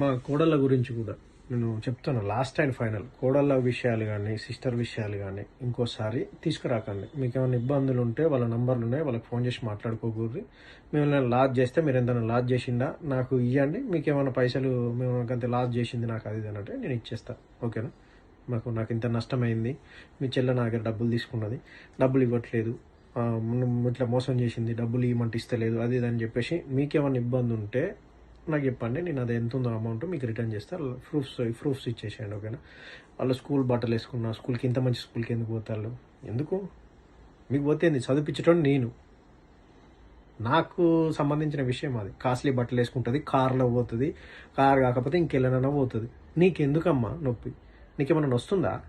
మా కోడళ్ళ గురించి కూడా నేను చెప్తాను. లాస్ట్ అండ్ ఫైనల్ కోడళ్ళ విషయాలు కానీ సిస్టర్ విషయాలు కానీ ఇంకోసారి తీసుకురాకండి. మీకు ఏమైనా ఇబ్బందులు ఉంటే వాళ్ళ నంబర్లు ఉన్నాయి వాళ్ళకి ఫోన్ చేసి మాట్లాడుకోకూడదు. మేము లాజ్ చేస్తే మీరు ఎంత లాజ్ చేసిందా నాకు ఇవ్వండి మీకు ఏమైనా పైసలు మేము అంత లాజ్ చేసింది నాకు అది ఇది అంటే నేను ఇచ్చేస్తాను ఓకేనా మాకు నాకు ఇంత నష్టమైంది. మీ చెల్ల నా దగ్గర డబ్బులు తీసుకున్నది. డబ్బులు ఇవ్వట్లేదు. ఇట్లా మోసం చేసింది. డబ్బులు ఇవ్వమంటే ఇస్తలేదు. అది ఇది అని చెప్పేసి మీకేమైనా ఇబ్బంది ఉంటే నాకు చెప్పండి నేను అది ఎంత ఉందో అమౌంట్ మీకు రిటర్న్ చేస్తే. ప్రూఫ్స్ ప్రూఫ్స్ ఇచ్చేసేయండి ఓకేనా వాళ్ళు స్కూల్ బట్టలు వేసుకున్నా స్కూల్కి ఇంత మంచి స్కూల్కి ఎందుకు పోతారు? ఎందుకు? మీకు పోతేంది చదివించడం నేను. నాకు సంబంధించిన విషయం అది. కాస్ట్లీ బట్టలు వేసుకుంటుంది కార్లో పోతుంది కార్ కాకపోతే ఇంకెళ్ళనైనా పోతుంది. నీకెందుకమ్మా నొప్పి? నీకేమన్నా వస్తుందా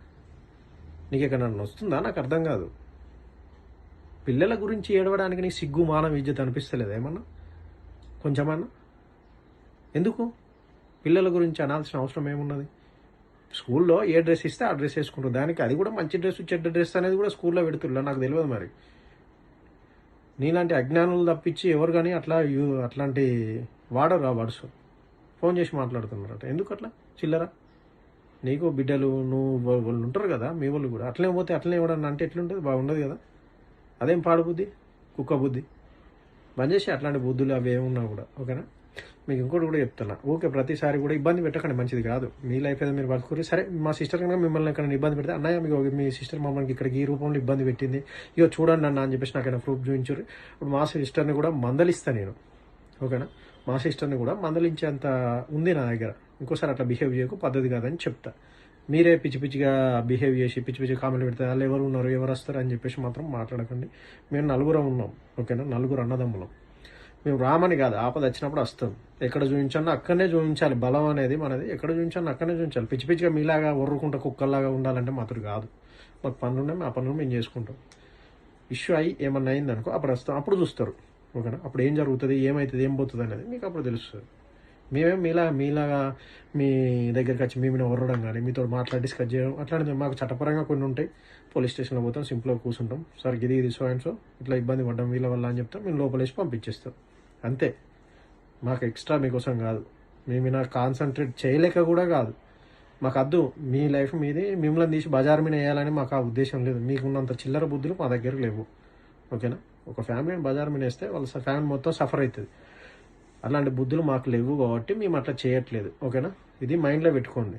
నీకెక్కడన్నా వస్తుందా నాకు అర్థం కాదు. పిల్లల గురించి ఏడవడానికి నీకు సిగ్గు మానం విద్యత అనిపిస్తలేదు ఏమన్నా? కొంచెమన్నా? ఎందుకు? పిల్లల గురించి అనాల్సిన అవసరం ఏమున్నది? స్కూల్లో ఏ డ్రెస్ ఇస్తే ఆ డ్రెస్ వేసుకుంటారు. దానికి అది కూడా మంచి డ్రెస్ చెడ్డ డ్రెస్ అనేది కూడా స్కూల్లో పెడుతున్నా నాకు తెలియదు మరి. నీలాంటి అజ్ఞానులు తప్పించి ఎవరు కానీ అట్లా యూ- అట్లాంటి వాడరు ఆ వర్డ్స్. ఫోన్ చేసి మాట్లాడుతున్నారట. ఎందుకు అట్లా? చిల్లరా? నీకు బిడ్డలు నువ్వు వాళ్ళు ఉంటారు కదా మీ వాళ్ళు కూడా. అట్లనే పోతే అట్లనే ఇవ్వడం అంటే ఎట్లుంటుంది? బాగుండదు కదా. అదేం పాడు బుద్ధి కుక్క బుద్ధి బంద్ చేసి అట్లాంటి బుద్ధులు అవి ఏమున్నా కూడా. ఓకేనా? మీకు ఇంకోటి కూడా చెప్తున్నా. ఓకే ప్రతిసారి కూడా ఇబ్బంది పెట్టకండి మంచిది కాదు. మీ లైఫ్ ఏదో మీరు వర్క్ సరే మా సిస్టర్ కనుక మిమ్మల్ని ఎక్కడ ఇబ్బంది పెడితే అన్నయ్య మీకు మీ సిస్టర్ మమ్మల్ని ఇక్కడికి ఈ రూపంలో ఇబ్బంది పెట్టింది. ఇగో చూడండి అన్న అని చెప్పేసి నాకైనా ప్రూఫ్ చూపించారు ఇప్పుడు మా సిస్టర్ని కూడా మందలిస్తా నేను. ఓకేనా? మా సిస్టర్ని కూడా మందలించేంత ఉంది నా దగ్గర. ఇంకోసారి అట్లా బిహేవ్ చేయకు పద్ధతి కాదని చెప్తా. మీరే పిచ్చి పిచ్చిగా బిహేవ్ చేసి పిచ్చి పిచ్చి కామెంట్ పెడితే వాళ్ళు ఎవరు ఉన్నారు? ఎవరు వస్తారు? అని చెప్పేసి మాత్రం మాట్లాడకండి. మేము నలుగురం ఉన్నాం. ఓకేనా? నలుగురు అన్నదమ్ములం. మేము రామని కాదు ఆపద వచ్చినప్పుడు వస్తాం. ఎక్కడ చూపించాలో అక్కడనే చూపించాలి. బలం అనేది మనది. ఎక్కడ చూపించాలో అక్కడనే చూపించాలి. పిచ్చి పిచ్చిగా మీలాగా ఒర్రుకుంటా కుక్కల్లాగా ఉండాలంటే మాత్రం కాదు. మాకు పనులు ఉన్నాయి మా పనులు మేము చేసుకుంటాం. ఇష్యూ అయ్యి ఏమన్నా అయింది అనుకో అప్పుడు వస్తాం అప్పుడు చూస్తారు. ఓకేనా? అప్పుడు ఏం జరుగుతుంది ఏమవుతుంది ఏం పోతుంది అనేది మీకు అప్పుడు తెలుస్తుంది. మేమేం మీలా మీలాగా మీ దగ్గరికి వచ్చి మేము ఒర్రడం కానీ మీతో మాట్లాడి డిస్కస్ చేయడం అట్లాంటిది మాకు చట్టపరంగా కొన్ని ఉంటాయి. పోలీస్ స్టేషన్లో పోతాం సింపుల్గా కూర్చుంటాం. సార్ ఇది ఇది సో అండ్ సో ఇట్లా ఇబ్బంది పడ్డాం వీళ్ళ వల్ల అని చెప్తాం. మేము లోపలేసి పంపించేస్తాం. అంతే. మాకు ఎక్స్ట్రా మీకోసం కాదు. మేము ఇలా కాన్సన్ట్రేట్ చేయలేక కూడా కాదు. మాకు అద్దు మీ లైఫ్ మీది మిమ్మల్ని తీసి బజార్ మీద వేయాలని మాకు ఆ ఉద్దేశం లేదు. మీకున్నంత చిల్లర బుద్ధులు మా దగ్గర లేవు. ఓకేనా? ఒక ఫ్యామిలీని బజార్ మీద వేస్తే వాళ్ళ ఫ్యామిలీ మొత్తం సఫర్ అవుతుంది. అలాంటి బుద్ధులు మాకు లేవు కాబట్టి మేము అట్లా చేయట్లేదు. ఓకేనా? ఇది మైండ్లో పెట్టుకోండి.